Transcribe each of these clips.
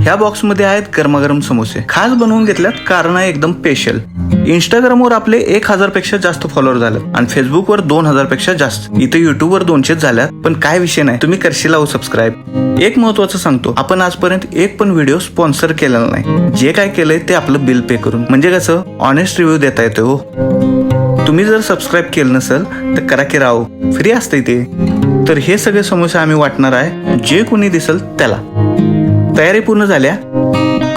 ह्या बॉक्समध्ये आहेत गरमागरम समोसे. खास बनवून घेतल्यात कारण आहे एकदम स्पेशल इंस्टाग्रामवर आपले एक हजारपेक्षा जास्त फॉलोअर झाले आणि फेसबुकवर दोन हजारपेक्षा जास्त. इथे युट्यूबवर दोनशेच झाल्यात पण काय विषय नाही. तुम्ही करशील हो सबस्क्राईब एक महत्वाचं सांगतो आपण आजपर्यंत एक पण व्हिडिओ स्पॉन्सर केलेला नाही. जे काय केलंय ते आपलं बिल पे करून. म्हणजे कसं? ऑनेस्ट रिव्ह्यू देता येतो हो. तुम्ही जर सबस्क्राईब केलं नसेल तर करा की राव. फ्री असते ते. तर हे सगळे समोसे आम्ही वाटणार आहे. जे कोणी दिसेल त्याला. तयारी पूर्ण झाल्या.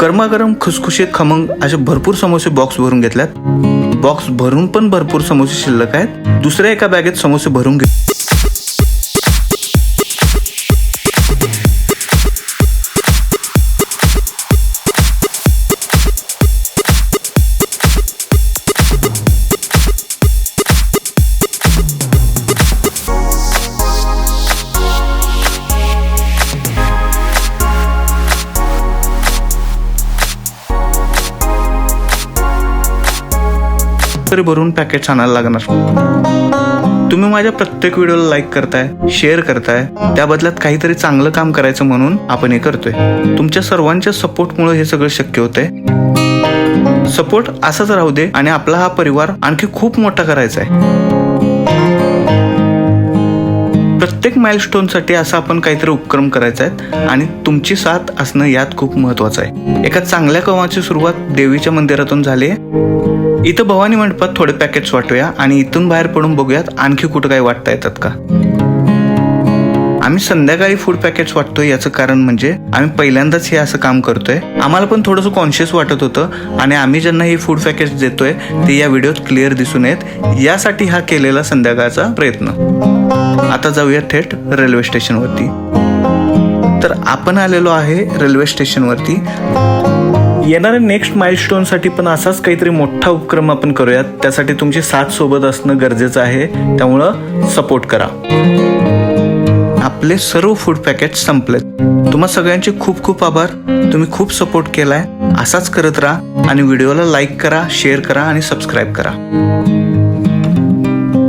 गरमागरम खुसखुशीत खमंग असे भरपूर समोसे बॉक्स भरून घेतल्यात. बॉक्स भरून पण भरपूर समोसे शिल्लक आहेत. दुसऱ्या एका बॅगेत समोसे भरून घेत तरी भरून पॅकेट आणायला लागणार. तुम्ही माझ्या प्रत्येक व्हिडिओला लाईक करताय शेअर करताय त्या बदल्यात काहीतरी चांगलं काम करायचं म्हणून आपण हे करतोय. तुमच्या सर्वांच्या सपोर्टमुळे हे सगळं शक्य होतंय. सपोर्ट असाच राहू दे आणि आपला हा परिवार आणखी खूप मोठा करायचा आहे प्रत्येक माइलस्टोनसाठी असा आपण काहीतरी उपक्रम करायचा आहे आणि तुमची साथ असणं यात खूप महत्वाचं आहे. एका चांगल्या कवाची सुरुवात देवीच्या मंदिरातून झाली इथं भवानी मंडपात थोडे पॅकेट्स वाटूया आणि इथून बाहेर पडून बघूयात आणखी कुठं काही वाटता येतात का? आम्ही संध्याकाळी फूड पॅकेट्स वाटतोय याचं कारण म्हणजे आम्ही पहिल्यांदाच हे असं काम करतोय. आम्हाला पण थोडंसं कॉन्शियस वाटत होतं आणि आम्ही ज्यांना हे फूड पॅकेट्स देतोय ते या व्हिडिओत क्लिअर दिसून येत. यासाठी हा केलेला संध्याकाळचा प्रयत्न. आता जाऊया थेट रेल्वे स्टेशनवरती तर आपण आलेलो आहे रेल्वे स्टेशनवरती येणाऱ्या नेक्स्ट माइलस्टोनसाठी पण असाच काहीतरी मोठा उपक्रम आपण करूयात. त्यासाठी तुमची साथ सोबत असणं गरजेचं आहे. त्यामुळं सपोर्ट करा. आपले सर्व फूड पॅकेट संपलेत. तुम्हा सगळ्यांचे खूप खूप आभार. तुम्ही खूप सपोर्ट केलाय. असाच करत राहा आणि व्हिडिओला लाईक करा शेअर करा आणि सबस्क्राईब करा.